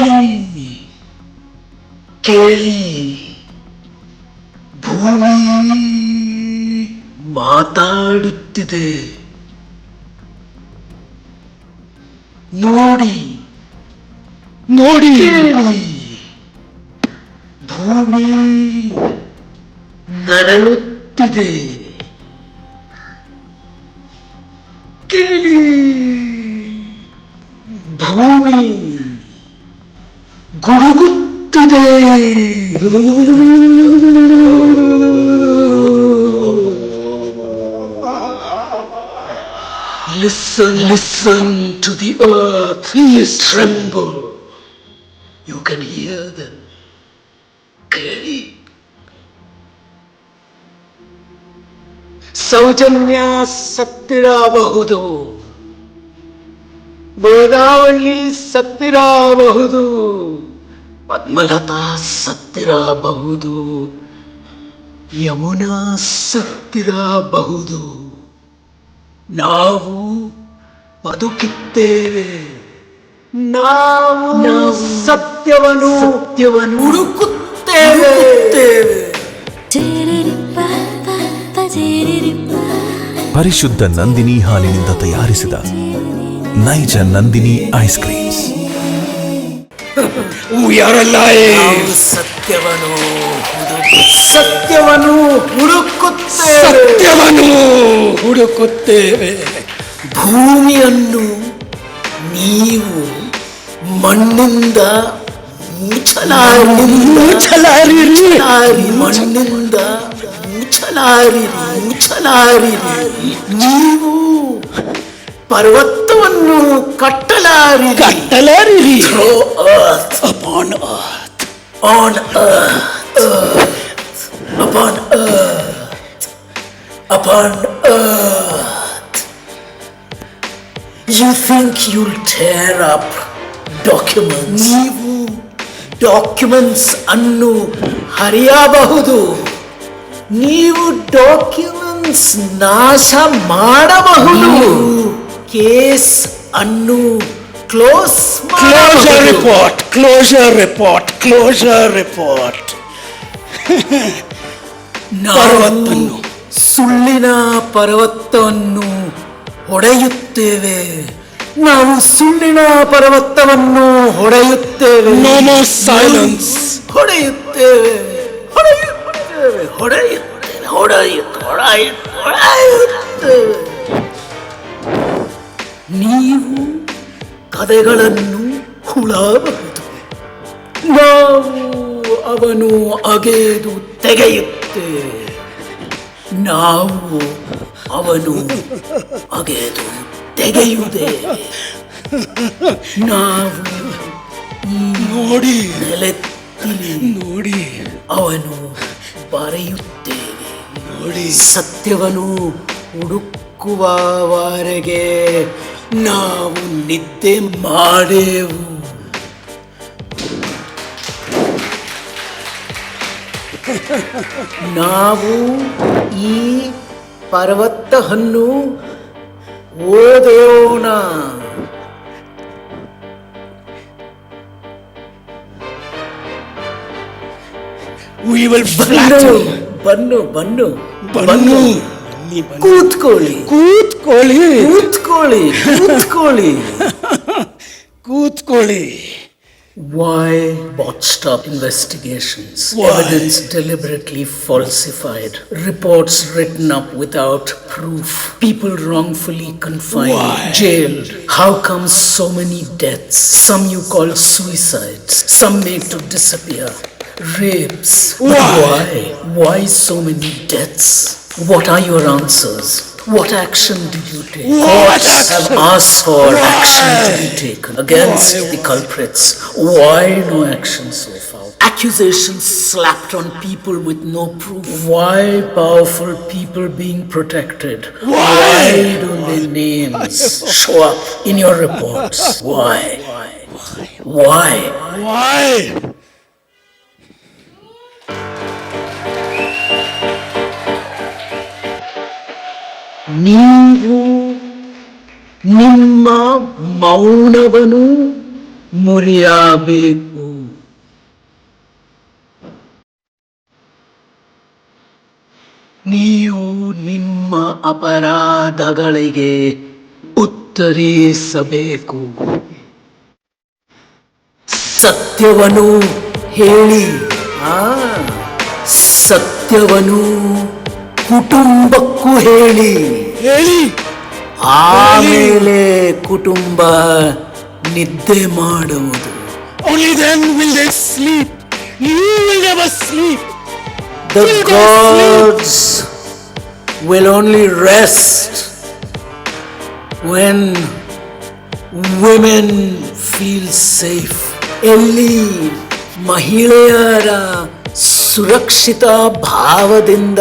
Kelly. കേളി ഭൂമി മാതാടുത്തത്. നോടി നോടി. ഭൂമി നനളുത്തത്. കേളി. Listen, listen to the earth. Yes. Tremble. You can hear them clearly. Soujanya ಸತ್ತಿರಬಹುದು ಗೋದಾವಳಿ ಸತ್ತಿರಬಹುದು Padmalatha ಸತ್ತಿರಬಹುದು Yamuna ಸತ್ತಿರಬಹುದು ನಾವು ಬದುಕಿದ್ದೇವೆ. ನಾವು ಸತ್ಯವನು ಸತ್ಯವನ್ನು ಸತ್ಯವನ್ನು ಹುಡುಕುತ್ತೇವೆ. ಪರಿಶುದ್ಧ ನಂದಿನಿ ಹಾಲಿನಿಂದ ತಯಾರಿಸಿದ ನೈಜ ನಂದಿನಿ ಐಸ್ ಕ್ರೀಮ್ಸ್. ನಾವು ಸತ್ಯವನ್ನು ಸತ್ಯವನು ಸತ್ಯವನ್ನು ಹುಡುಕುತ್ತೇವೆ. ಸತ್ಯವನು ಹುಡುಕುತ್ತೇವೆ. ಭೂಮಿಯನ್ನು ನೀವು ಮಣ್ಣಿಂದ ಮುಚ್ಚಲಾರಿ ಮುಚ್ಚಲಾರಿರಿ. ಮಣ್ಣಿಂದ ಮುಚ್ಚಲಾರಿ ಮುಚ್ಚಲಾರಿರಿ. ನೀವು ಪರ್ವತವನ್ನು ಕಟ್ಟಲಾರಿ ಕಟ್ಟಲಾರಿರಿ throw earth upon earth on earth upon earth upon earth you think you tear up documents ನೀವು ಡಾಕ್ಯುಮೆಂಟ್ಸ್ ಅನ್ನು ಹರಿಯಬಹುದು. ನೀವು ಡಾಕ್ಯುಮೆಂಟ್ಸ್ ನಾಶ ಮಾಡಬಹುದು. ಕೇಸ್ ಅನ್ನು close closure report closure report closure report ಪರ್ವತವನ್ನು ಸುಳ್ಳಿನ ಪರ್ವತವನ್ನು ಹೊಡೆಯುತ್ತೇವೆ. ನಾವು ಸುಳ್ಳಿನ ಪರ್ವತವನ್ನು ಹೊಡೆಯುತ್ತೇವೆ. Nomo silence. ಹೊಡೆಯುತ್ತೇವೆ. ಹೊಡೆಯುತ್ತೇವೆ. ಹೊಡೆಯುತ್ತೇವೆ. ಹೊಡೆಯುತ್ತೆ ಹೊಡೆಯುತ್ತೇವೆ. ನೀವು ಕದೆಗಳನ್ನು ಹುಳಬಹುದು. ನಾವು ಅವನು ಅಗೆದು ತೆಗೆಯುತ್ತೆ. ನಾವು ಅವನು ಅಗೆದು ತೆಗೆಯುವುದೇ. ನಾವು ನೋಡಿ. ನೆಲೆತ್ತಿಲಿ ನೋಡಿ. ಅವನು ಬರೆಯುತ್ತೇವೆ ನೋಡಿ. ಸತ್ಯವನ್ನು ಹುಡುಕುವವರೆಗೆ ನಾವು ನಿದ್ದೆ ಮಾಡೇವು. ನಾವು ಈ ಪರ್ವತವನ್ನು ಓದೋಣ. We will ಬನ್ನು. ಬನ್ನು ಬನ್ನು ಬನ್ನು. ಕೂತ್ಕೊಳ್ಳಿ. ಕೂತ್ಕೊಳ್ಳಿ. ಕೂತ್ಕೊಳ್ಳಿ ಕೂತ್ಕೊಳ್ಳಿ ಕೂತ್ಕೊಳ್ಳಿ Why botched up investigations? Why? Evidence deliberately falsified. Reports written up without proof. People wrongfully confined, Why? jailed. How come so many deaths? Some you call suicides, some made to disappear. Rapes. But Why? Why? Why so many deaths? What are your answers? What action did you take? What Courts have action? asked for action to be taken against the culprits. Why no action so far? Accusations slapped on people with no proof. Why powerful people being protected? Why? don't their names show up in your reports? Why? Why? Why? why ನೀವು ನಿಮ್ಮ ಮೌನವನ್ನು ಮುರಿಯಬೇಕು. ನೀವು ನಿಮ್ಮ ಅಪರಾಧಗಳಿಗೆ ಉತ್ತರಿಸಬೇಕು. ಸತ್ಯವನ್ನು ಹೇಳಿ. ಆ ಸತ್ಯವನು ಕುಟುಂಬಕ್ಕೂ ಹೇಳಿ. ಹೇಳಿ ಆಮೇಲೆ ಕುಟುಂಬ ನಿದ್ದೆ ಮಾಡುವುದು Only then will they sleep. You will never sleep. The Will they gods will only rest when women feel safe. ಎಲ್ಲಿ ಮಹಿಳೆಯರ ಸುರಕ್ಷಿತ ಭಾವದಿಂದ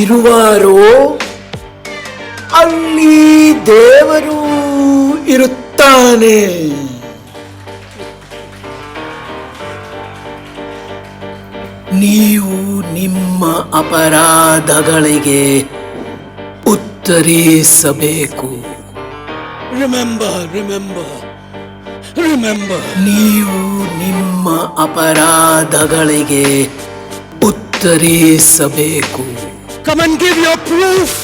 ಇರುವಾರೋ ಅಲ್ಲಿ ದೇವರು ಇರುತ್ತಾನೆ. ನೀವು ನಿಮ್ಮ ಅಪರಾಧಗಳಿಗೆ ಉತ್ತರಿಸಬೇಕು. ರಿಮೆಂಬರ್ ರಿಮೆಂಬರ್ ರಿಮೆಂಬರ್ ನೀವು ನಿಮ್ಮ ಅಪರಾಧಗಳಿಗೆ ಉತ್ತರಿಸಬೇಕು. Come on give your your